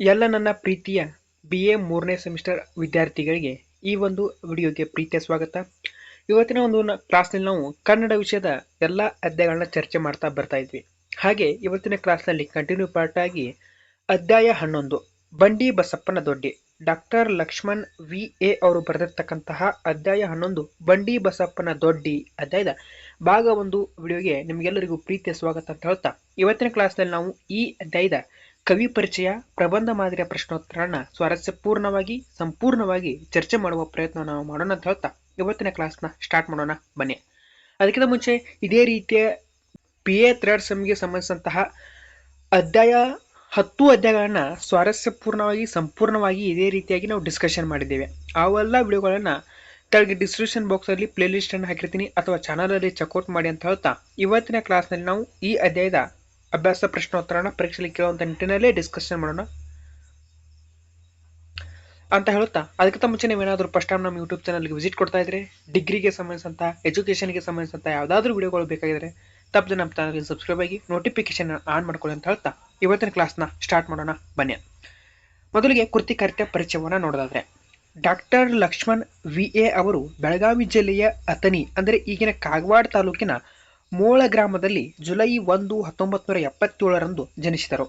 ಎಲ್ಲ ನನ್ನ ಪ್ರೀತಿಯ ಬಿ ಎ ಮೂರನೇ ಸೆಮಿಸ್ಟರ್ ವಿದ್ಯಾರ್ಥಿಗಳಿಗೆ ಈ ಒಂದು ವಿಡಿಯೋಗೆ ಪ್ರೀತಿಯ ಸ್ವಾಗತ. ಇವತ್ತಿನ ಒಂದು ಕ್ಲಾಸ್ನಲ್ಲಿ ನಾವು ಕನ್ನಡ ವಿಷಯದ ಎಲ್ಲ ಅಧ್ಯಾಯಗಳನ್ನ ಚರ್ಚೆ ಮಾಡ್ತಾ ಬರ್ತಾ ಇದ್ವಿ. ಹಾಗೆ ಇವತ್ತಿನ ಕ್ಲಾಸ್ನಲ್ಲಿ ಕಂಟಿನ್ಯೂ ಪಾರ್ಟ್ ಆಗಿ ಅಧ್ಯಾಯ ಹನ್ನೊಂದು, ಬಂಡಿ ಬಸಪ್ಪನ ದೊಡ್ಡಿ. ಡಾಕ್ಟರ್ ಲಕ್ಷ್ಮಣ್ ವಿ ಎ ಅವರು ಬರೆದಿರ್ತಕ್ಕಂತಹ ಅಧ್ಯಾಯ ಹನ್ನೊಂದು, ಬಂಡಿ ಬಸಪ್ಪನ ದೊಡ್ಡಿ ಅಧ್ಯಾಯದ ಭಾಗ ಒಂದು ವಿಡಿಯೋಗೆ ನಿಮಗೆಲ್ಲರಿಗೂ ಪ್ರೀತಿಯ ಸ್ವಾಗತ ಅಂತ ಹೇಳ್ತಾ. ಇವತ್ತಿನ ಕ್ಲಾಸ್ನಲ್ಲಿ ನಾವು ಈ ಅಧ್ಯಾಯದ ಕವಿ ಪರಿಚಯ, ಪ್ರಬಂಧ ಮಾದರಿಯ ಪ್ರಶ್ನೋತ್ತರನ ಸ್ವಾರಸ್ಯಪೂರ್ಣವಾಗಿ ಸಂಪೂರ್ಣವಾಗಿ ಚರ್ಚೆ ಮಾಡುವ ಪ್ರಯತ್ನ ನಾವು ಮಾಡೋಣ ಅಂತ ಹೇಳ್ತಾ, ಇವತ್ತಿನ ಕ್ಲಾಸ್ನ ಸ್ಟಾರ್ಟ್ ಮಾಡೋಣ, ಬನ್ನಿ. ಅದಕ್ಕಿಂತ ಮುಂಚೆ ಇದೇ ರೀತಿಯ ಪಿ ಎ ಥರ್ಡ್ ಸಮ್ಗೆ ಸಂಬಂಧಿಸಿದಂತಹ ಅಧ್ಯಾಯ ಹತ್ತು ಅಧ್ಯಾಯಗಳನ್ನ ಸ್ವಾರಸ್ಯಪೂರ್ಣವಾಗಿ ಸಂಪೂರ್ಣವಾಗಿ ಇದೇ ರೀತಿಯಾಗಿ ನಾವು ಡಿಸ್ಕಷನ್ ಮಾಡಿದ್ದೇವೆ. ಅವೆಲ್ಲ ವಿಡಿಯೋಗಳನ್ನು ಕೆಳಗೆ ಡಿಸ್ಕ್ರಿಪ್ಷನ್ ಬಾಕ್ಸಲ್ಲಿ ಪ್ಲೇಲಿಸ್ಟ್ ಅನ್ನು ಹಾಕಿರ್ತೀನಿ, ಅಥವಾ ಚಾನಲಲ್ಲಿ ಚೆಕ್ಔಟ್ ಮಾಡಿ ಅಂತ ಹೇಳ್ತಾ, ಇವತ್ತಿನ ಕ್ಲಾಸ್ನಲ್ಲಿ ನಾವು ಈ ಅಧ್ಯಾಯದ ಅಭ್ಯಾಸ ಪ್ರಶ್ನೋತ್ತರನ ಪರೀಕ್ಷೆಯಲ್ಲಿ ಕೇಳುವಂಥ ನಿಟ್ಟಿನಲ್ಲೇ ಡಿಸ್ಕಷನ್ ಮಾಡೋಣ. ಅಂತ ಹೇಳುತ್ತಾ? ಅದಕ್ಕಿಂತ ಮುಂಚೆ ನೀವೇನಾದರೂ ಫಸ್ಟ್ ಟೈಮ್ ನಮ್ಮ ಯೂಟ್ಯೂಬ್ ಚಾನಲ್ಗೆ ವಿಸಿಟ್ ಕೊಡ್ತಾ ಇದ್ರೆ ಡಿಗ್ರಿಗೆ ಸಂಬಂಧಿಸಿದಂಥ ಎಜುಕೇಷನ್ಗೆ ಸಂಬಂಧಿಸಿದಂಥ ಯಾವುದಾದ್ರೂ ವಿಡಿಯೋಗಳು ಬೇಕಾಗಿದ್ರೆ, ತಪ್ಪದೆ ನಮ್ಮ ಚಾನಲ್ಗೆ ಸಬ್ಸ್ಕ್ರೈಬ್ ಆಗಿ ನೋಟಿಫಿಕೇಶನ್ ಆನ್ ಮಾಡ್ಕೊಳ್ಳಿ ಅಂತ ಹೇಳ್ತಾ ಇವತ್ತಿನ ಕ್ಲಾಸ್ನ ಸ್ಟಾರ್ಟ್ ಮಾಡೋಣ, ಬನ್ನಿ. ಮೊದಲಿಗೆ ಕೃತಿಕಾರ್ಯ ಪರಿಚಯವನ್ನು ನೋಡೋದಾದ್ರೆ ಡಾಕ್ಟರ್ ಲಕ್ಷ್ಮಣ್ ವಿ ಎ ಅವರು ಬೆಳಗಾವಿ ಜಿಲ್ಲೆಯ ಅಥಣಿ, ಅಂದರೆ ಈಗಿನ ಕಾಗವಾಡ ತಾಲೂಕಿನ ಮೋಳ ಗ್ರಾಮದಲ್ಲಿ ಜುಲೈ ಒಂದು ಹತ್ತೊಂಬತ್ತು ನೂರ ಎಪ್ಪತ್ತೇಳರಂದು ಜನಿಸಿದರು.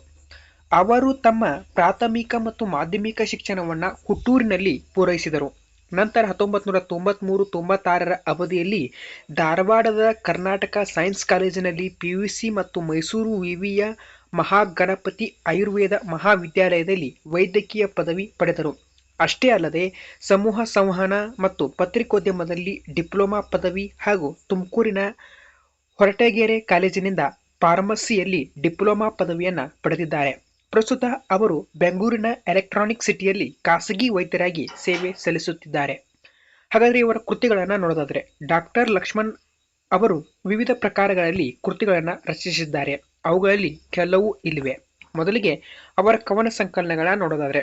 ಅವರು ತಮ್ಮ ಪ್ರಾಥಮಿಕ ಮತ್ತು ಮಾಧ್ಯಮಿಕ ಶಿಕ್ಷಣವನ್ನು ಹುಟ್ಟೂರಿನಲ್ಲಿ ಪೂರೈಸಿದರು. ನಂತರ ಹತ್ತೊಂಬತ್ತು ನೂರ ತೊಂಬತ್ತ್ಮೂರು ತೊಂಬತ್ತಾರರ ಅವಧಿಯಲ್ಲಿ ಧಾರವಾಡದ ಕರ್ನಾಟಕ ಸೈನ್ಸ್ ಕಾಲೇಜಿನಲ್ಲಿ ಪಿ ಯು ಸಿ ಮತ್ತು ಮೈಸೂರು ವಿವಿಯ ಮಹಾಗಣಪತಿ ಆಯುರ್ವೇದ ಮಹಾವಿದ್ಯಾಲಯದಲ್ಲಿ ವೈದ್ಯಕೀಯ ಪದವಿ ಪಡೆದರು. ಅಷ್ಟೇ ಅಲ್ಲದೆ ಸಮೂಹ ಸಂವಹನ ಮತ್ತು ಪತ್ರಿಕೋದ್ಯಮದಲ್ಲಿ ಡಿಪ್ಲೊಮಾ ಪದವಿ ಹಾಗೂ ತುಮಕೂರಿನ ಹೊರಟಗೆರೆ ಕಾಲೇಜಿನಿಂದ ಫಾರ್ಮಸಿಯಲ್ಲಿ ಡಿಪ್ಲೊಮಾ ಪದವಿಯನ್ನು ಪಡೆದಿದ್ದಾರೆ. ಪ್ರಸ್ತುತ ಅವರು ಬೆಂಗಳೂರಿನ ಎಲೆಕ್ಟ್ರಾನಿಕ್ ಸಿಟಿಯಲ್ಲಿ ಖಾಸಗಿ ವೈದ್ಯರಾಗಿ ಸೇವೆ ಸಲ್ಲಿಸುತ್ತಿದ್ದಾರೆ. ಹಾಗಾದರೆ ಇವರ ಕೃತಿಗಳನ್ನು ನೋಡೋದಾದರೆ, ಡಾಕ್ಟರ್ ಲಕ್ಷ್ಮಣ್ ಅವರು ವಿವಿಧ ಪ್ರಕಾರಗಳಲ್ಲಿ ಕೃತಿಗಳನ್ನು ರಚಿಸಿದ್ದಾರೆ. ಅವುಗಳಲ್ಲಿ ಕೆಲವು ಇಲ್ಲಿವೆ. ಮೊದಲಿಗೆ ಅವರ ಕವನ ಸಂಕಲನಗಳನ್ನು ನೋಡೋದಾದರೆ,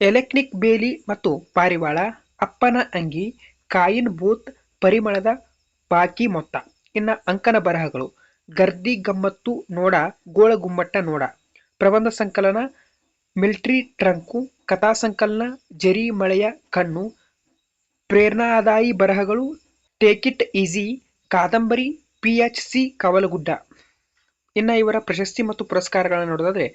ಎಲೆಕ್ಟ್ರಿಕ್ ಬೇಲಿ ಮತ್ತು ಪಾರಿವಾಳ, ಅಪ್ಪನ ಅಂಗಿ ಕಾಯಿನ್ ಬೂತ್ ಪರಿಮಳದ ಬಾಕಿ ಮೊತ್ತ. ಇನ್ನ ಅಂಕನ ಬರಹಗಳು. ಗರ್ದಿ ಗಮ್ಮತ್ತು ನೋಡ ಗೋಳಗುಮ್ಮಟ್ಟ ನೋಡ. ಪ್ರಬಂಧ ಸಂಕಲನ, ಮಿಲ್ಟ್ರಿ ಟ್ರಂಕು, ಕಥಾ ಸಂಕಲನ, ಜರಿ ಮಳೆಯ ಕಣ್ಣು, ಪ್ರೇರಣಾದಾಯಿ ಬರಹಗಳು, ಟೇಕ್ ಇಟ್ ಈಸಿ, ಕಾದಂಬರಿ, ಪಿ ಎಚ್ ಸಿ ಕವಲಗುಡ್ಡ. ಇನ್ನು ಇವರ ಪ್ರಶಸ್ತಿ ಮತ್ತು ಪುರಸ್ಕಾರಗಳನ್ನು ನೋಡೋದಾದರೆ,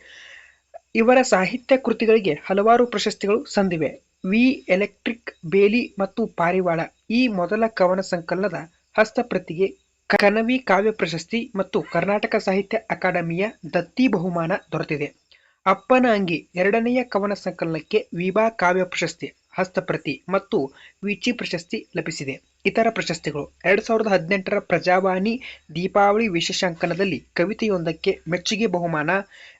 ಇವರ ಸಾಹಿತ್ಯ ಕೃತಿಗಳಿಗೆ ಹಲವಾರು ಪ್ರಶಸ್ತಿಗಳು ಸಂದಿವೆ. ವಿ ಎಲೆಕ್ಟ್ರಿಕ್ ಬೇಲಿ ಮತ್ತು ಪಾರಿವಾಳ ಈ ಮೊದಲ ಕವನ ಸಂಕಲನದ ಹಸ್ತಪ್ರತಿಗೆ ಕನವಿ ಕಾವ್ಯ ಪ್ರಶಸ್ತಿ ಮತ್ತು ಕರ್ನಾಟಕ ಸಾಹಿತ್ಯ ಅಕಾಡೆಮಿಯ ದತ್ತಿ ಬಹುಮಾನ ದೊರೆತಿದೆ. ಅಪ್ಪನ ಅಂಗಿ ಎರಡನೆಯ ಕವನ ಸಂಕಲನಕ್ಕೆ ವಿಭಾ ಕಾವ್ಯ ಪ್ರಶಸ್ತಿ. ಹಸ್ತಪ್ರತಿ ಮತ್ತು ವಿಚಿ ಪ್ರಶಸ್ತಿ ಲಭಿಸಿದೆ. ಇತರ ಪ್ರಶಸ್ತಿಗಳು ಎರಡು ಸಾವಿರದ ಹದಿನೆಂಟರ ಪ್ರಜಾವಾಣಿ ದೀಪಾವಳಿ ವಿಶೇಷಾಂಕನದಲ್ಲಿ ಕವಿತೆಯೊಂದಕ್ಕೆ ಮೆಚ್ಚುಗೆ ಬಹುಮಾನ,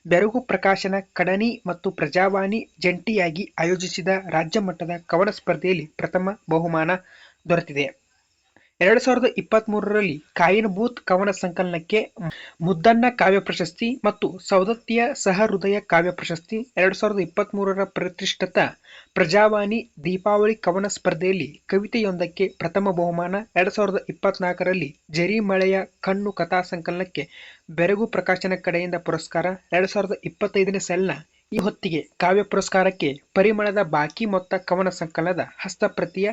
ಬೆರಗು ಪ್ರಕಾಶನ ಕಡನಿ ಮತ್ತು ಪ್ರಜಾವಾಣಿ ಜಂಟಿಯಾಗಿ ಆಯೋಜಿಸಿದ ರಾಜ್ಯ ಮಟ್ಟದ ಕವನ ಸ್ಪರ್ಧೆಯಲ್ಲಿ ಪ್ರಥಮ ಬಹುಮಾನ ದೊರೆತಿದೆ. ಎರಡ್ ಸಾವಿರದ ಇಪ್ಪತ್ತ್ ಮೂರರಲ್ಲಿ ಕಾಯಿನ್ ಬೂತ್ ಕವನ ಸಂಕಲನಕ್ಕೆ ಮುದ್ದಣ್ಣ ಕಾವ್ಯ ಪ್ರಶಸ್ತಿ ಮತ್ತು ಸೌದತ್ತಿಯ ಸಹೃದಯ ಕಾವ್ಯ ಪ್ರಶಸ್ತಿ ಎರಡು ಸಾವಿರದ ಇಪ್ಪತ್ತ್ ಮೂರರ ಪ್ರತಿಷ್ಠಿತ ಪ್ರಜಾವಾಣಿ ದೀಪಾವಳಿ ಕವನ ಸ್ಪರ್ಧೆಯಲ್ಲಿ ಕವಿತೆಯೊಂದಕ್ಕೆ ಪ್ರಥಮ ಬಹುಮಾನ ಎರಡು ಸಾವಿರದ ಇಪ್ಪತ್ನಾಲ್ಕರಲ್ಲಿ ಜರಿ ಮಳೆಯ ಕಣ್ಣು ಕಥಾ ಸಂಕಲನಕ್ಕೆ ಬೆರಗು ಪ್ರಕಾಶನ ಕಡೆಯಿಂದ ಪುರಸ್ಕಾರ ಎರಡು ಸಾವಿರದ ಇಪ್ಪತ್ತೈದನೇ ಸೆಲ್ನ ಈ ಹೊತ್ತಿಗೆ ಕಾವ್ಯ ಪುರಸ್ಕಾರಕ್ಕೆ ಪರಿಮಳದ ಬಾಕಿ ಮೊತ್ತ ಕವನ ಸಂಕಲನದ ಹಸ್ತಪ್ರತಿಯ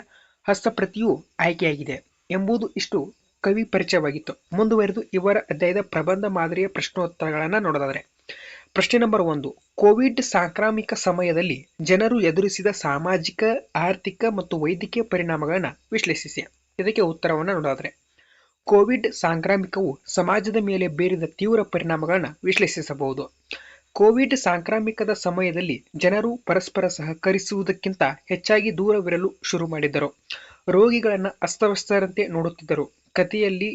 ಹಸ್ತಪ್ರತಿಯು ಆಯ್ಕೆಯಾಗಿದೆ. ಎಂಬುದು ಇಷ್ಟು ಕವಿ ಪರಿಚಯವಾಗಿತ್ತು. ಮುಂದುವರೆದು ಇವರ ಅಧ್ಯಾಯದ ಪ್ರಬಂಧ ಮಾದರಿಯ ಪ್ರಶ್ನೋತ್ತರಗಳನ್ನು ನೋಡೋದಾದರೆ, ಪ್ರಶ್ನೆ ನಂಬರ್ ಒಂದು, ಕೋವಿಡ್ ಸಾಂಕ್ರಾಮಿಕ ಸಮಯದಲ್ಲಿ ಜನರು ಎದುರಿಸಿದ ಸಾಮಾಜಿಕ, ಆರ್ಥಿಕ ಮತ್ತು ವೈದ್ಯಕೀಯ ಪರಿಣಾಮಗಳನ್ನು ವಿಶ್ಲೇಷಿಸಿ. ಇದಕ್ಕೆ ಉತ್ತರವನ್ನು ನೋಡೋದಾದರೆ, ಕೋವಿಡ್ ಸಾಂಕ್ರಾಮಿಕವು ಸಮಾಜದ ಮೇಲೆ ಬೀರಿದ ತೀವ್ರ ಪರಿಣಾಮಗಳನ್ನು ವಿಶ್ಲೇಷಿಸಬಹುದು. ಕೋವಿಡ್ ಸಾಂಕ್ರಾಮಿಕದ ಸಮಯದಲ್ಲಿ ಜನರು ಪರಸ್ಪರ ಸಹಕರಿಸುವುದಕ್ಕಿಂತ ಹೆಚ್ಚಾಗಿ ದೂರವಿರಲು ಶುರು ಮಾಡಿದ್ದರು. ರೋಗಿಗಳನ್ನು ಅಸ್ತವ್ಯಸ್ತರಂತೆ ನೋಡುತ್ತಿದ್ದರು. ಕಥೆಯಲ್ಲಿ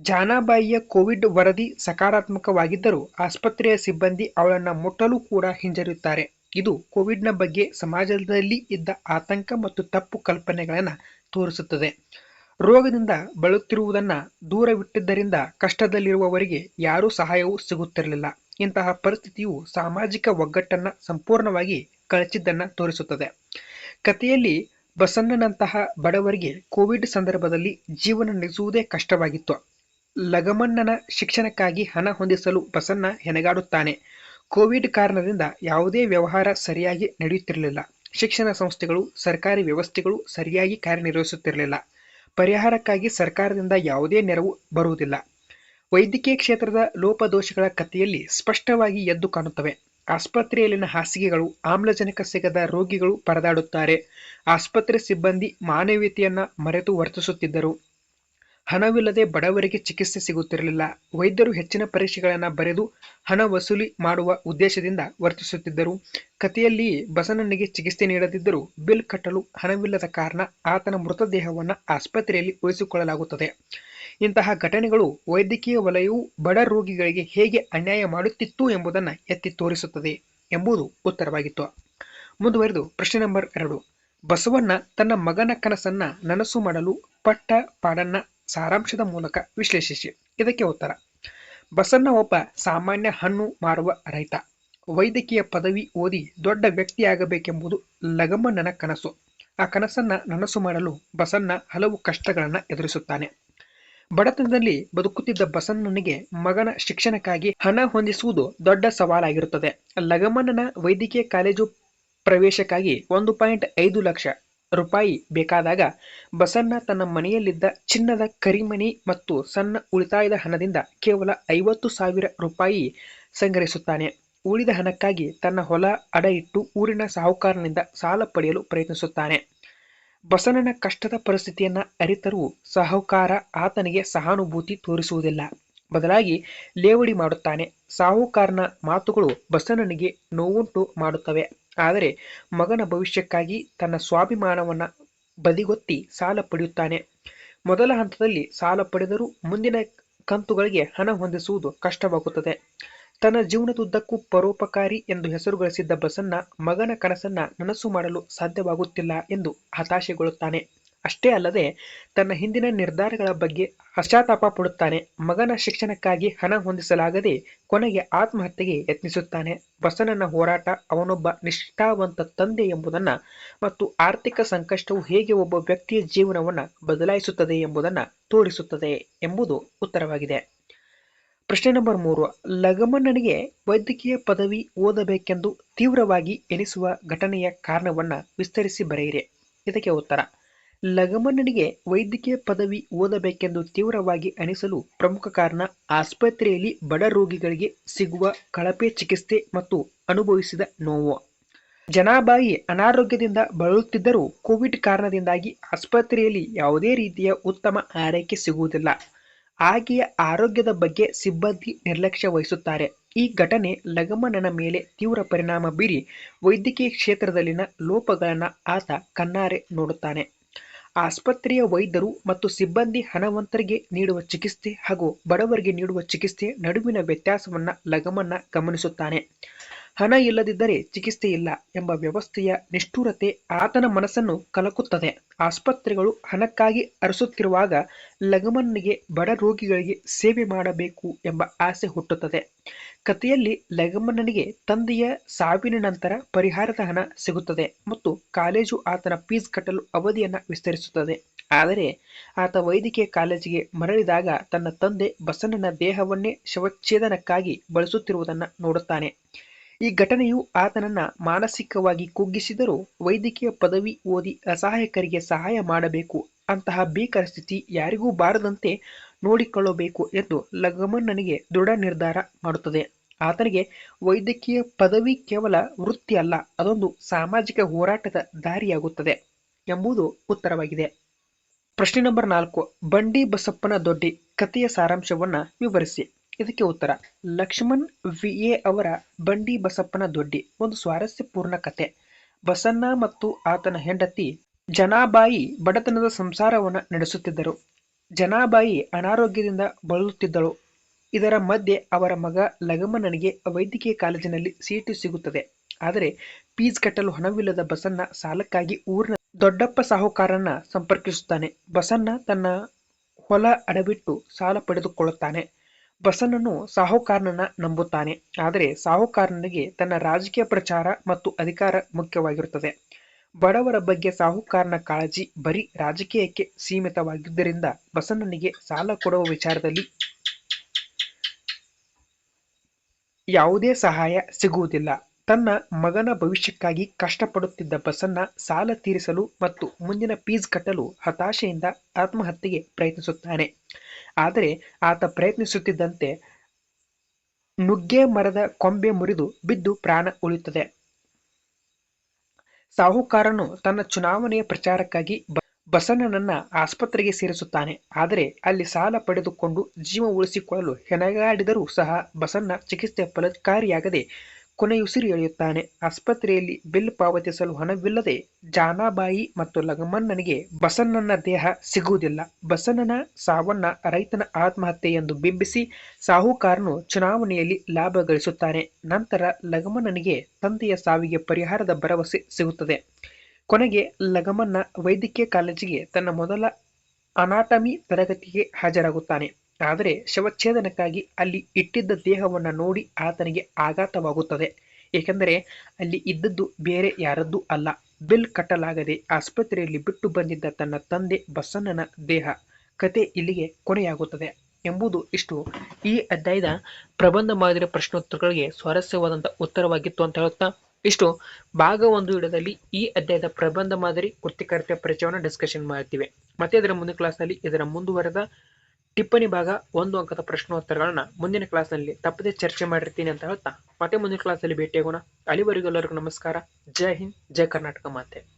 ಜಾನಾಬಾಯಿಯ ಕೋವಿಡ್ ವರದಿ ಸಕಾರಾತ್ಮಕವಾಗಿದ್ದರೂ ಆಸ್ಪತ್ರೆಯ ಸಿಬ್ಬಂದಿ ಅವಳನ್ನು ಮುಟ್ಟಲು ಕೂಡ ಹಿಂಜರಿಯುತ್ತಾರೆ. ಇದು ಕೋವಿಡ್ನ ಬಗ್ಗೆ ಸಮಾಜದಲ್ಲಿ ಇದ್ದ ಆತಂಕ ಮತ್ತು ತಪ್ಪು ಕಲ್ಪನೆಗಳನ್ನು ತೋರಿಸುತ್ತದೆ. ರೋಗದಿಂದ ಬಳುತ್ತಿರುವುದನ್ನು ದೂರವಿಟ್ಟಿದ್ದರಿಂದ ಕಷ್ಟದಲ್ಲಿರುವವರಿಗೆ ಯಾರೂ ಸಹಾಯವೂ ಸಿಗುತ್ತಿರಲಿಲ್ಲ. ಇಂತಹ ಪರಿಸ್ಥಿತಿಯು ಸಾಮಾಜಿಕ ಒಗ್ಗಟ್ಟನ್ನು ಸಂಪೂರ್ಣವಾಗಿ ಕಳಚಿದ್ದನ್ನು ತೋರಿಸುತ್ತದೆ. ಕಥೆಯಲ್ಲಿ ಬಸಣ್ಣನಂತಹ ಬಡವರಿಗೆ ಕೋವಿಡ್ ಸಂದರ್ಭದಲ್ಲಿ ಜೀವನ ನಡೆಸುವುದೇ ಕಷ್ಟವಾಗಿತ್ತು. ಲಗಮಣ್ಣನ ಶಿಕ್ಷಣಕ್ಕಾಗಿ ಹಣ ಹೊಂದಿಸಲು ಬಸಣ್ಣ ಹೆಣಗಾಡುತ್ತಾನೆ. ಕೋವಿಡ್ ಕಾರಣದಿಂದ ಯಾವುದೇ ವ್ಯವಹಾರ ಸರಿಯಾಗಿ ನಡೆಯುತ್ತಿರಲಿಲ್ಲ. ಶಿಕ್ಷಣ ಸಂಸ್ಥೆಗಳು, ಸರ್ಕಾರಿ ವ್ಯವಸ್ಥೆಗಳು ಸರಿಯಾಗಿ ಕಾರ್ಯನಿರ್ವಹಿಸುತ್ತಿರಲಿಲ್ಲ. ಪರಿಹಾರಕ್ಕಾಗಿ ಸರ್ಕಾರದಿಂದ ಯಾವುದೇ ನೆರವು ಬರುವುದಿಲ್ಲ. ವೈದ್ಯಕೀಯ ಕ್ಷೇತ್ರದ ಲೋಪದೋಷಗಳ ಕಥೆಯಲ್ಲಿ ಸ್ಪಷ್ಟವಾಗಿ ಎದ್ದು ಕಾಣುತ್ತವೆ. ಆಸ್ಪತ್ರೆಯಲ್ಲಿನ ಹಾಸಿಗೆಗಳು ಆಮ್ಲಜನಕ ಸಿಗದ ರೋಗಿಗಳು ಪರದಾಡುತ್ತಾರೆ. ಆಸ್ಪತ್ರೆ ಸಿಬ್ಬಂದಿ ಮಾನವೀಯತೆಯನ್ನು ಮರೆತು ವರ್ತಿಸುತ್ತಿದ್ದರು. ಹಣವಿಲ್ಲದೆ ಬಡವರಿಗೆ ಚಿಕಿತ್ಸೆ ಸಿಗುತ್ತಿರಲಿಲ್ಲ. ವೈದ್ಯರು ಹೆಚ್ಚಿನ ಪರೀಕ್ಷೆಗಳನ್ನು ಬರೆದು ಹಣ ವಸೂಲಿ ಮಾಡುವ ಉದ್ದೇಶದಿಂದ ವರ್ತಿಸುತ್ತಿದ್ದರು. ಕಥೆಯಲ್ಲಿ ಬಸವಣ್ಣನಿಗೆ ಚಿಕಿತ್ಸೆ ನೀಡದಿದ್ದರೂ ಬಿಲ್ ಕಟ್ಟಲು ಹಣವಿಲ್ಲದ ಕಾರಣ ಆತನ ಮೃತದೇಹವನ್ನು ಆಸ್ಪತ್ರೆಯಲ್ಲಿ ಉಳಿಸಿಕೊಳ್ಳಲಾಗುತ್ತದೆ. ಇಂತಹ ಘಟನೆಗಳು ವೈದ್ಯಕೀಯ ವಲಯವು ಬಡ ರೋಗಿಗಳಿಗೆ ಹೇಗೆ ಅನ್ಯಾಯ ಮಾಡುತ್ತಿತ್ತು ಎಂಬುದನ್ನು ಎತ್ತಿ ತೋರಿಸುತ್ತದೆ ಎಂಬುದು ಉತ್ತರವಾಗಿತ್ತು. ಮುಂದುವರೆದು ಪ್ರಶ್ನೆ ನಂಬರ್ ಎರಡು. ಬಸವಣ್ಣ ತನ್ನ ಮಗನ ಕನಸನ್ನ ನನಸು ಮಾಡಲು ಪಟ್ಟ ಪಾಡನ್ನ ಸಾರಾಂಶದ ಮೂಲಕ ವಿಶ್ಲೇಷಿಸಿ. ಇದಕ್ಕೆ ಉತ್ತರ. ಬಸಣ್ಣ ಒಬ್ಬ ಸಾಮಾನ್ಯ ಹಣ್ಣು ಮಾರುವ ರೈತ. ವೈದ್ಯಕೀಯ ಪದವಿ ಓದಿ ದೊಡ್ಡ ವ್ಯಕ್ತಿಯಾಗಬೇಕೆಂಬುದು ಲಗಮಣ್ಣನ ಕನಸು. ಆ ಕನಸನ್ನ ನನಸು ಮಾಡಲು ಬಸಣ್ಣ ಹಲವು ಕಷ್ಟಗಳನ್ನು ಎದುರಿಸುತ್ತಾನೆ. ಬಡತನದಲ್ಲಿ ಬದುಕುತ್ತಿದ್ದ ಬಸಣ್ಣನಿಗೆ ಮಗನ ಶಿಕ್ಷಣಕ್ಕಾಗಿ ಹಣ ಹೊಂದಿಸುವುದು ದೊಡ್ಡ ಸವಾಲಾಗಿರುತ್ತದೆ. ಲಗಮನ್ನನ ವೈದ್ಯಕೀಯ ಕಾಲೇಜು ಪ್ರವೇಶಕ್ಕಾಗಿ ಒಂದು ಪಾಯಿಂಟ್ ಐದು ಲಕ್ಷ ರೂಪಾಯಿ ಬೇಕಾದಾಗ ಬಸಣ್ಣ ತನ್ನ ಮನೆಯಲ್ಲಿದ್ದ ಚಿನ್ನದ ಕರಿಮಣಿ ಮತ್ತು ಸಣ್ಣ ಉಳಿತಾಯದ ಹಣದಿಂದ ಕೇವಲ ಐವತ್ತು ಸಾವಿರ ರೂಪಾಯಿ ಸಂಗ್ರಹಿಸುತ್ತಾನೆ. ಉಳಿದ ಹಣಕ್ಕಾಗಿ ತನ್ನ ಹೊಲ, ಅಡ ಇಟ್ಟು ಊರಿನ ಸಾಹುಕಾರನಿಂದ ಸಾಲ ಪಡೆಯಲು ಪ್ರಯತ್ನಿಸುತ್ತಾನೆ. ಬಸವಣ್ಣನ ಕಷ್ಟದ ಪರಿಸ್ಥಿತಿಯನ್ನು ಅರಿತರೂ ಸಾಹುಕಾರ ಆತನಿಗೆ ಸಹಾನುಭೂತಿ ತೋರಿಸುವುದಿಲ್ಲ. ಬದಲಾಗಿ ಲೇವಡಿ ಮಾಡುತ್ತಾನೆ. ಸಾಹುಕಾರನ ಮಾತುಗಳು ಬಸವಣ್ಣನಿಗೆ ನೋವುಂಟು ಮಾಡುತ್ತವೆ. ಆದರೆ ಮಗನ ಭವಿಷ್ಯಕ್ಕಾಗಿ ತನ್ನ ಸ್ವಾಭಿಮಾನವನ್ನು ಬದಿಗೊತ್ತಿ ಸಾಲ ಪಡೆಯುತ್ತಾನೆ. ಮೊದಲ ಹಂತದಲ್ಲಿ ಸಾಲ ಪಡೆದರೂ ಮುಂದಿನ ಕಂತುಗಳಿಗೆ ಹಣ ಹೊಂದಿಸುವುದು ಕಷ್ಟವಾಗುತ್ತದೆ. ತನ್ನ ಜೀವನದುದ್ದಕ್ಕೂ ಪರೋಪಕಾರಿ ಎಂದು ಹೆಸರು ಗಳಿಸಿದ್ದ ಬಸನ್ನ ಮಗನ ಕನಸನ್ನ ನನಸು ಮಾಡಲು ಸಾಧ್ಯವಾಗುತ್ತಿಲ್ಲ ಎಂದು ಹತಾಶೆಗೊಳ್ಳುತ್ತಾನೆ. ಅಷ್ಟೇ ಅಲ್ಲದೆ ತನ್ನ ಹಿಂದಿನ ನಿರ್ಧಾರಗಳ ಬಗ್ಗೆ ಪಶ್ಚಾತ್ತಾಪ ಪಡುತ್ತಾನೆ. ಮಗನ ಶಿಕ್ಷಣಕ್ಕಾಗಿ ಹಣ ಹೊಂದಿಸಲಾಗದೆ ಕೊನೆಗೆ ಆತ್ಮಹತ್ಯೆಗೆ ಯತ್ನಿಸುತ್ತಾನೆ. ಬಸನನ್ನ ಹೋರಾಟ ಅವನೊಬ್ಬ ನಿಷ್ಠಾವಂತ ತಂದೆ ಎಂಬುದನ್ನು ಮತ್ತು ಆರ್ಥಿಕ ಸಂಕಷ್ಟವು ಹೇಗೆ ಒಬ್ಬ ವ್ಯಕ್ತಿಯ ಜೀವನವನ್ನು ಬದಲಾಯಿಸುತ್ತದೆ ಎಂಬುದನ್ನು ತೋರಿಸುತ್ತದೆ ಎಂಬುದು ಉತ್ತರವಾಗಿದೆ. ಪ್ರಶ್ನೆ ನಂಬರ್ ಮೂರು. ಲಗಮಣ್ಣನಿಗೆ ವೈದ್ಯಕೀಯ ಪದವಿ ಓದಬೇಕೆಂದು ತೀವ್ರವಾಗಿ ಎನಿಸುವ ಘಟನೆಯ ಕಾರಣವನ್ನು ವಿಸ್ತರಿಸಿ ಬರೆಯಿರಿ. ಇದಕ್ಕೆ ಉತ್ತರ. ಲಗಮಣ್ಣನಿಗೆ ವೈದ್ಯಕೀಯ ಪದವಿ ಓದಬೇಕೆಂದು ತೀವ್ರವಾಗಿ ಅನಿಸಲು ಪ್ರಮುಖ ಕಾರಣ ಆಸ್ಪತ್ರೆಯಲ್ಲಿ ಬಡ ರೋಗಿಗಳಿಗೆ ಸಿಗುವ ಕಳಪೆ ಚಿಕಿತ್ಸೆ ಮತ್ತು ಅನುಭವಿಸಿದ ನೋವು. ಜನಾಬಾಯಿ ಅನಾರೋಗ್ಯದಿಂದ ಬಳಲುತ್ತಿದ್ದರೂ ಕೋವಿಡ್ ಕಾರಣದಿಂದಾಗಿ ಆಸ್ಪತ್ರೆಯಲ್ಲಿ ಯಾವುದೇ ರೀತಿಯ ಉತ್ತಮ ಆರೈಕೆ ಸಿಗುವುದಿಲ್ಲ. ಆಕೆಯ ಆರೋಗ್ಯದ ಬಗ್ಗೆ ಸಿಬ್ಬಂದಿ ನಿರ್ಲಕ್ಷ್ಯ ವಹಿಸುತ್ತಾರೆ. ಈ ಘಟನೆ ಲಗಮನನ ಮೇಲೆ ತೀವ್ರ ಪರಿಣಾಮ ಬೀರಿ ವೈದ್ಯಕೀಯ ಕ್ಷೇತ್ರದಲ್ಲಿನ ಲೋಪಗಳನ್ನು ಆತ ಕಣ್ಣಾರೆ ನೋಡುತ್ತಾನೆ. ಆಸ್ಪತ್ರೆಯ ವೈದ್ಯರು ಮತ್ತು ಸಿಬ್ಬಂದಿ ಹಣವಂತರಿಗೆ ನೀಡುವ ಚಿಕಿತ್ಸೆ ಹಾಗೂ ಬಡವರಿಗೆ ನೀಡುವ ಚಿಕಿತ್ಸೆ ನಡುವಿನ ವ್ಯತ್ಯಾಸವನ್ನ ಲಗಮನ್ನ ಗಮನಿಸುತ್ತಾನೆ. ಹಣ ಇಲ್ಲದಿದ್ದರೆ ಚಿಕಿತ್ಸೆ ಇಲ್ಲ ಎಂಬ ವ್ಯವಸ್ಥೆಯ ನಿಷ್ಠುರತೆ ಆತನ ಮನಸ್ಸನ್ನು ಕಲಕುತ್ತದೆ. ಆಸ್ಪತ್ರೆಗಳು ಹಣಕ್ಕಾಗಿ ಅರಸುತ್ತಿರುವಾಗ ಲಗಮನ್ನಿಗೆ ಬಡ ರೋಗಿಗಳಿಗೆ ಸೇವೆ ಮಾಡಬೇಕು ಎಂಬ ಆಸೆ ಹುಟ್ಟುತ್ತದೆ. ಕಥೆಯಲ್ಲಿ ಲಗಮನ್ನನಿಗೆ ತಂದೆಯ ಸಾವಿನ ನಂತರ ಪರಿಹಾರದ ಹಣ ಸಿಗುತ್ತದೆ ಮತ್ತು ಕಾಲೇಜು ಆತನ ಫೀಸ್ ಕಟ್ಟಲು ಅವಧಿಯನ್ನು ವಿಸ್ತರಿಸುತ್ತದೆ. ಆದರೆ ಆತ ವೈದ್ಯಕೀಯ ಕಾಲೇಜಿಗೆ ಮರಳಿದಾಗ ತನ್ನ ತಂದೆ ಬಸಣ್ಣನ ದೇಹವನ್ನೇ ಶವಚ್ಛೇದನಕ್ಕಾಗಿ ಬಳಸುತ್ತಿರುವುದನ್ನು ನೋಡುತ್ತಾನೆ. ಈ ಘಟನೆಯು ಆತನನ್ನ ಮಾನಸಿಕವಾಗಿ ಕುಗ್ಗಿಸಿದರೂ ವೈದ್ಯಕೀಯ ಪದವಿ ಓದಿ ಅಸಹಾಯಕರಿಗೆ ಸಹಾಯ ಮಾಡಬೇಕು. ಅಂತಹ ಭೀಕರ ಸ್ಥಿತಿ ಯಾರಿಗೂ ಬಾರದಂತೆ ನೋಡಿಕೊಳ್ಳಬೇಕು ಎಂದು ಲಗಮಣ್ಣನಿಗೆ ದೃಢ ನಿರ್ಧಾರ ಮಾಡುತ್ತದೆ. ಆತನಿಗೆ ವೈದ್ಯಕೀಯ ಪದವಿ ಕೇವಲ ವೃತ್ತಿ ಅಲ್ಲ, ಅದೊಂದು ಸಾಮಾಜಿಕ ಹೋರಾಟದ ದಾರಿಯಾಗುತ್ತದೆ ಎಂಬುದು ಉತ್ತರವಾಗಿದೆ. ಪ್ರಶ್ನೆ ನಂಬರ್ ನಾಲ್ಕು, ಬಂಡಿ ಬಸಪ್ಪನ ದೊಡ್ಡಿ ಕಥೆಯ ಸಾರಾಂಶವನ್ನು ವಿವರಿಸಿ. ಇದಕ್ಕೆ ಉತ್ತರ, ಲಕ್ಷ್ಮಣ್ ವಿ. ಎ. ಅವರ ಬಂಡಿ ಬಸಪ್ಪನ ದೊಡ್ಡಿ, ಒಂದು ಸ್ವಾರಸ್ಯಪೂರ್ಣ ಕತೆ. ಬಸಣ್ಣ ಮತ್ತು ಆತನ ಹೆಂಡತಿ ಜನಾಬಾಯಿ ಬಡತನದ ಸಂಸಾರವನ್ನು ನಡೆಸುತ್ತಿದ್ದರು. ಜನಾಬಾಯಿ ಅನಾರೋಗ್ಯದಿಂದ ಬಳಲುತ್ತಿದ್ದಳು. ಇದರ ಮಧ್ಯೆ ಅವರ ಮಗ ಲಗಮ್ಮನಿಗೆ ವೈದ್ಯಕೀಯ ಕಾಲೇಜಿನಲ್ಲಿ ಸೀಟು ಸಿಗುತ್ತದೆ. ಆದರೆ ಫೀಸ್ ಕಟ್ಟಲು ಹಣವಿಲ್ಲದ ಬಸಣ್ಣ ಸಾಲಕ್ಕಾಗಿ ಊರಿನ ದೊಡ್ಡಪ್ಪ ಸಾಹುಕಾರನ್ನ ಸಂಪರ್ಕಿಸುತ್ತಾನೆ. ಬಸಣ್ಣ ತನ್ನ ಹೊಲ ಅಡವಿಟ್ಟು ಸಾಲ ಪಡೆದುಕೊಳ್ಳುತ್ತಾನೆ. ಬಸಣ್ಣನು ಸಾಹುಕಾರನನ್ನ ನಂಬುತ್ತಾನೆ. ಆದರೆ ಸಾಹುಕಾರನಿಗೆ ತನ್ನ ರಾಜಕೀಯ ಪ್ರಚಾರ ಮತ್ತು ಅಧಿಕಾರ ಮುಖ್ಯವಾಗಿರುತ್ತದೆ. ಬಡವರ ಬಗ್ಗೆ ಸಾಹುಕಾರನ ಕಾಳಜಿ ಬರೀ ರಾಜಕೀಯಕ್ಕೆ ಸೀಮಿತವಾಗಿದ್ದರಿಂದ ಬಸನನಿಗೆ ಸಾಲ ಕೊಡುವ ವಿಚಾರದಲ್ಲಿ ಯಾವುದೇ ಸಹಾಯ ಸಿಗುವುದಿಲ್ಲ. ತನ್ನ ಮಗನ ಭವಿಷ್ಯಕ್ಕಾಗಿ ಕಷ್ಟಪಡುತ್ತಿದ್ದ ಬಸನ್ನ ಸಾಲ ತೀರಿಸಲು ಮತ್ತು ಮುಂದಿನ ಫೀಸ್ ಕಟ್ಟಲು ಹತಾಶೆಯಿಂದ ಆತ್ಮಹತ್ಯೆಗೆ ಪ್ರಯತ್ನಿಸುತ್ತಾನೆ. ಆದರೆ ಆತ ಪ್ರಯತ್ನಿಸುತ್ತಿದ್ದಂತೆ ನುಗ್ಗೆ ಮರದ ಕೊಂಬೆ ಮುರಿದು ಬಿದ್ದು ಪ್ರಾಣ ಉಳಿಯುತ್ತದೆ. ಸಾಹುಕಾರನು ತನ್ನ ಚುನಾವಣೆಯ ಪ್ರಚಾರಕ್ಕಾಗಿ ಬಸಣ್ಣನನ್ನ ಆಸ್ಪತ್ರೆಗೆ ಸೇರಿಸುತ್ತಾನೆ. ಆದರೆ ಅಲ್ಲಿ ಸಾಲ ಪಡೆದುಕೊಂಡು ಜೀವ ಉಳಿಸಿಕೊಳ್ಳಲು ಹೆಣಗಾಡಿದರೂ ಸಹ ಬಸಣ್ಣ ಚಿಕಿತ್ಸೆ ಫಲಕಾರಿಯಾಗದೆ ಕೊನೆಯುಸಿರು ಎಳೆಯುತ್ತಾನೆ. ಆಸ್ಪತ್ರೆಯಲ್ಲಿ ಬಿಲ್ ಪಾವತಿಸಲು ಹಣವಿಲ್ಲದೆ ಜಾನಾಬಾಯಿ ಮತ್ತು ಲಗಮಣ್ಣನಿಗೆ ಬಸಣ್ಣನ ದೇಹ ಸಿಗುವುದಿಲ್ಲ. ಬಸಣ್ಣನ ಸಾವನ್ನ ರೈತನ ಆತ್ಮಹತ್ಯೆ ಎಂದು ಬಿಂಬಿಸಿ ಸಾಹುಕಾರನು ಚುನಾವಣೆಯಲ್ಲಿ ಲಾಭ ಗಳಿಸುತ್ತಾನೆ. ನಂತರ ಲಗಮನ್ನನಿಗೆ ತಂದೆಯ ಸಾವಿಗೆ ಪರಿಹಾರದ ಭರವಸೆ ಸಿಗುತ್ತದೆ. ಕೊನೆಗೆ ಲಗಮಣ್ಣ ವೈದ್ಯಕೀಯ ಕಾಲೇಜಿಗೆ ತನ್ನ ಮೊದಲ ಅನಾಟಮಿ ತರಗತಿಗೆ ಹಾಜರಾಗುತ್ತಾನೆ. ಆದರೆ ಶವಚ್ಛೇದನಕ್ಕಾಗಿ ಅಲ್ಲಿ ಇಟ್ಟಿದ್ದ ದೇಹವನ್ನು ನೋಡಿ ಆತನಿಗೆ ಆಘಾತವಾಗುತ್ತದೆ. ಏಕೆಂದರೆ ಅಲ್ಲಿ ಇದ್ದದ್ದು ಬೇರೆ ಯಾರದ್ದೂ ಅಲ್ಲ. ಬಿಲ್ ಕಟ್ಟಲಾಗದೆ ಆಸ್ಪತ್ರೆಯಲ್ಲಿ ಬಿಟ್ಟು ಬಂದಿದ್ದ ತನ್ನ ತಂದೆ ಬಸಣ್ಣನ ದೇಹ ಕತೆ ಇಲ್ಲಿಗೆ ಕೊನೆಯಾಗುತ್ತದೆ ಎಂಬುದು ಇಷ್ಟು. ಈ ಅಧ್ಯಾಯದ ಪ್ರಬಂಧ ಮಾದರಿ ಪ್ರಶ್ನೋತ್ತರಗಳಿಗೆ ಸ್ವಾರಸ್ಯವಾದಂಥ ಉತ್ತರವಾಗಿತ್ತು ಅಂತ ಹೇಳುತ್ತಾ ಇಷ್ಟು. ಭಾಗ ಒಂದು ಇಡದಲ್ಲಿ ಈ ಅಧ್ಯಾಯದ ಪ್ರಬಂಧ ಮಾದರಿ ಕೃತಿಕಾರ್ಯ ಪರಿಚಯವನ್ನು ಡಿಸ್ಕಷನ್ ಮಾಡ್ತೀವಿ. ಮತ್ತೆ ಇದರ ಮುಂದಿನ ಕ್ಲಾಸ್ನಲ್ಲಿ ಇದರ ಮುಂದುವರೆದ ಟಿಪ್ಪಣಿ ಭಾಗ ಒಂದು ಅಂಕದ ಪ್ರಶ್ನೋತ್ತರಗಳನ್ನ ಮುಂದಿನ ಕ್ಲಾಸ್ನಲ್ಲಿ ತಪ್ಪದೆ ಚರ್ಚೆ ಮಾಡಿರ್ತೀನಿ ಅಂತ ಹೇಳ್ತಾ. ಮತ್ತೆ ಮುಂದಿನ ಕ್ಲಾಸಲ್ಲಿ ಭೇಟಿಯಾಗೋಣ. ಅಲ್ಲಿವರೆಗೂ ಎಲ್ಲರಿಗೂ ನಮಸ್ಕಾರ. ಜೈ ಹಿಂದ್, ಜೈ ಕರ್ನಾಟಕ ಮಾತೆ.